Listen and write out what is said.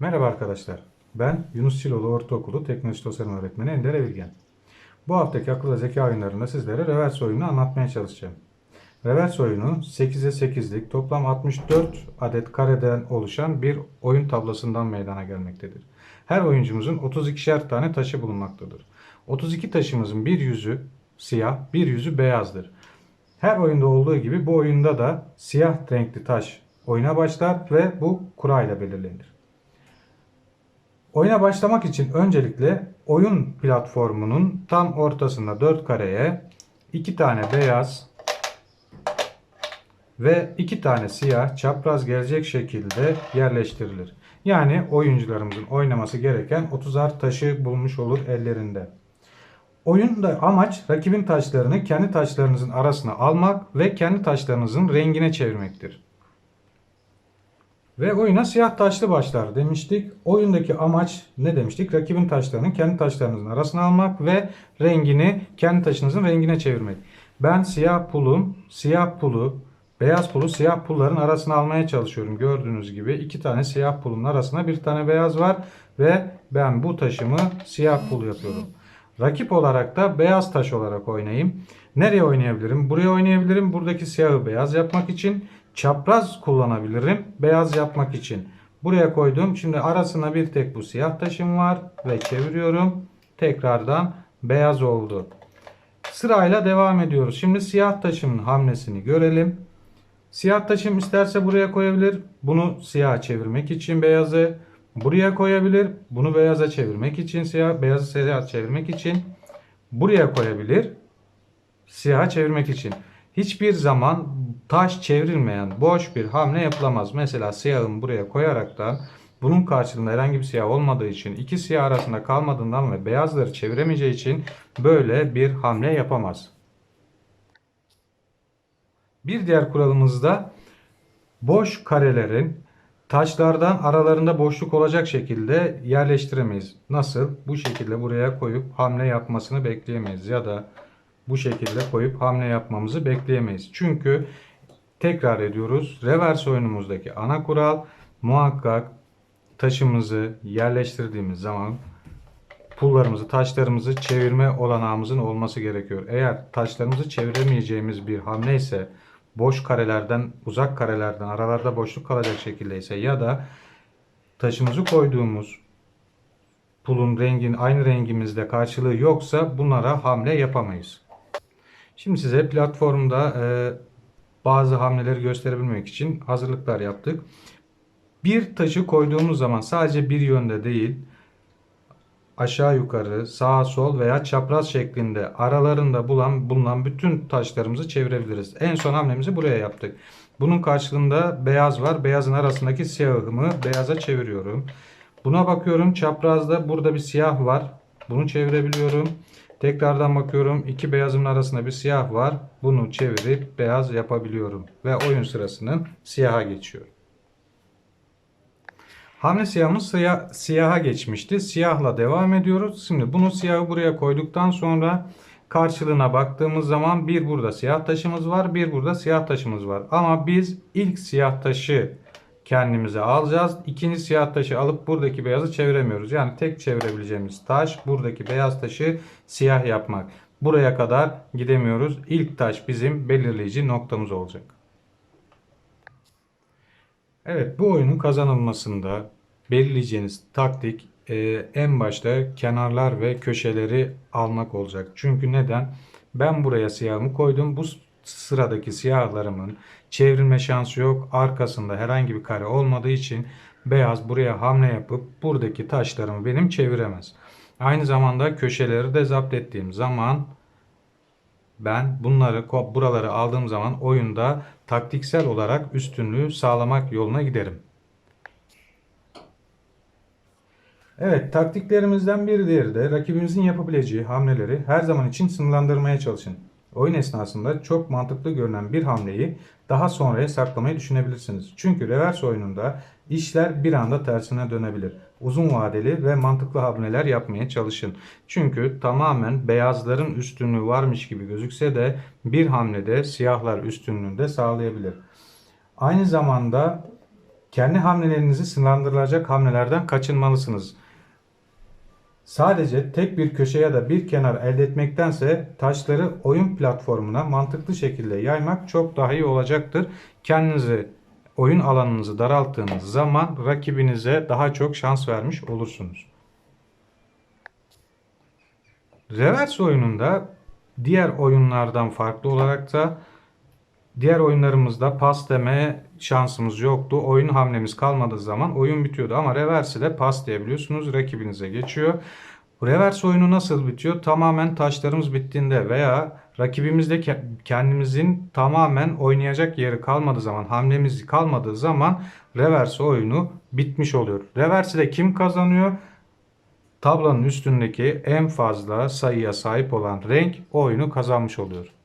Merhaba arkadaşlar. Ben Yunus Çiloğlu Ortaokulu Teknoloji Tasarım Öğretmeni Ender Evirgen. Bu haftaki akıl ve zeka oyunlarında sizlere reverse oyunu anlatmaya çalışacağım. Reverse oyunu 8'e 8'lik toplam 64 adet kareden oluşan bir oyun tablosundan meydana gelmektedir. Her oyuncumuzun 32'şer tane taşı bulunmaktadır. 32 taşımızın bir yüzü siyah, bir yüzü beyazdır. Her oyunda olduğu gibi bu oyunda da siyah renkli taş oyuna başlar ve bu kura ile belirlenir. Oyuna başlamak için öncelikle oyun platformunun tam ortasında 4 kareye 2 tane beyaz ve 2 tane siyah çapraz gelecek şekilde yerleştirilir. Yani oyuncularımızın oynaması gereken 30'ar taşı bulmuş olur ellerinde. Oyunda amaç rakibin taşlarını kendi taşlarınızın arasına almak ve kendi taşlarınızın rengine çevirmektir. Ve oyuna siyah taşlı başlar demiştik. Oyundaki amaç ne demiştik? Rakibin taşlarını kendi taşlarınızın arasına almak ve rengini kendi taşınızın rengine çevirmek. Ben siyah pulum, siyah pulu, beyaz pulu siyah pulların arasına almaya çalışıyorum. Gördüğünüz gibi iki tane siyah pulun arasına bir tane beyaz var ve ben bu taşımı siyah pul yapıyorum. Rakip olarak da beyaz taş olarak oynayayım. Nereye oynayabilirim? Buraya oynayabilirim. Buradaki siyahı beyaz yapmak için çapraz kullanabilirim. Beyaz yapmak için. Buraya koydum. Şimdi arasına bir tek bu siyah taşım var ve çeviriyorum. Tekrardan beyaz oldu. Sırayla devam ediyoruz. Şimdi siyah taşımın hamlesini görelim. Siyah taşım isterse buraya koyabilir. Bunu siyaha çevirmek için beyazı. Buraya koyabilir. Bunu beyaza çevirmek için siyah, beyazı siyaha çevirmek için. Buraya koyabilir. Siyaha çevirmek için. Hiçbir zaman taş çevrilmeyen boş bir hamle yapılamaz. Mesela siyahımı buraya koyaraktan bunun karşılığında herhangi bir siyah olmadığı için iki siyah arasında kalmadığından ve beyazları çeviremeyeceği için böyle bir hamle yapamaz. Bir diğer kuralımız da boş karelerin taşlardan aralarında boşluk olacak şekilde yerleştiremeyiz. Nasıl? Bu şekilde buraya koyup hamle yapmasını bekleyemeyiz ya da bu şekilde koyup hamle yapmamızı bekleyemeyiz. Çünkü tekrar ediyoruz. Reverse oyunumuzdaki ana kural muhakkak taşımızı yerleştirdiğimiz zaman pullarımızı, taşlarımızı çevirme olanağımızın olması gerekiyor. Eğer taşlarımızı çeviremeyeceğimiz bir hamle ise boş karelerden, uzak karelerden aralarda boşluk kalacak şekilde ise ya da taşımızı koyduğumuz pulun rengin aynı rengimizde karşılığı yoksa bunlara hamle yapamayız. Şimdi size platformda e, bazı hamleleri gösterebilmek için hazırlıklar yaptık. Bir taşı koyduğumuz zaman sadece bir yönde değil, aşağı yukarı, sağa sol veya çapraz şeklinde aralarında bulan, bulunan bütün taşlarımızı çevirebiliriz. En son hamlemizi buraya yaptık. Bunun karşılığında beyaz var. Beyazın arasındaki siyahımı beyaza çeviriyorum. Buna bakıyorum çaprazda burada bir siyah var. Bunu çevirebiliyorum. Tekrardan bakıyorum iki beyazın arasında bir siyah var. Bunu çevirip beyaz yapabiliyorum. Ve oyun sırasının siyaha geçiyor. Hamle siyahımız siyah, siyaha geçmişti. Siyahla devam ediyoruz. Şimdi bunu siyahı buraya koyduktan sonra karşılığına baktığımız zaman bir burada siyah taşımız var. Bir burada siyah taşımız var. Ama biz ilk siyah taşı kendimize alacağız. İkinci siyah taşı alıp buradaki beyazı çeviremiyoruz. Yani tek çevirebileceğimiz taş buradaki beyaz taşı siyah yapmak. Buraya kadar gidemiyoruz. İlk taş bizim belirleyici noktamız olacak. Evet bu oyunun kazanılmasında belirleyeceğiniz taktik e, en başta kenarlar ve köşeleri almak olacak. Çünkü neden? Ben buraya siyahımı koydum. Bu sıradaki siyahlarımın çevrilme şansı yok. Arkasında herhangi bir kare olmadığı için beyaz buraya hamle yapıp buradaki taşlarımı benim çeviremez. Aynı zamanda köşeleri de zapt ettiğim zaman ben bunları buraları aldığım zaman oyunda taktiksel olarak üstünlüğü sağlamak yoluna giderim. Evet, taktiklerimizden bir diğeri de rakibimizin yapabileceği hamleleri her zaman için sınırlandırmaya çalışın. Oyun esnasında çok mantıklı görünen bir hamleyi daha sonraya saklamayı düşünebilirsiniz. Çünkü reverse oyununda işler bir anda tersine dönebilir. Uzun vadeli ve mantıklı hamleler yapmaya çalışın. Çünkü tamamen beyazların üstünlüğü varmış gibi gözükse de bir hamlede siyahlar üstünlüğünü de sağlayabilir. Aynı zamanda kendi hamlelerinizi sınırlandırılacak hamlelerden kaçınmalısınız. Sadece tek bir köşe ya da bir kenar elde etmektense taşları oyun platformuna mantıklı şekilde yaymak çok daha iyi olacaktır. Kendinizi oyun alanınızı daralttığınız zaman rakibinize daha çok şans vermiş olursunuz. Reverse oyununda diğer oyunlardan farklı olarak da diğer oyunlarımızda pas deme şansımız yoktu. Oyun hamlemiz kalmadığı zaman oyun bitiyordu ama reverse ile pas diyebiliyorsunuz. Rakibinize geçiyor. Reverse oyunu nasıl bitiyor? Tamamen taşlarımız bittiğinde veya rakibimizde ke- kendimizin tamamen oynayacak yeri kalmadığı zaman, hamlemiz kalmadığı zaman reverse oyunu bitmiş oluyor. Reverse'de kim kazanıyor? Tablonun üstündeki en fazla sayıya sahip olan renk oyunu kazanmış oluyor.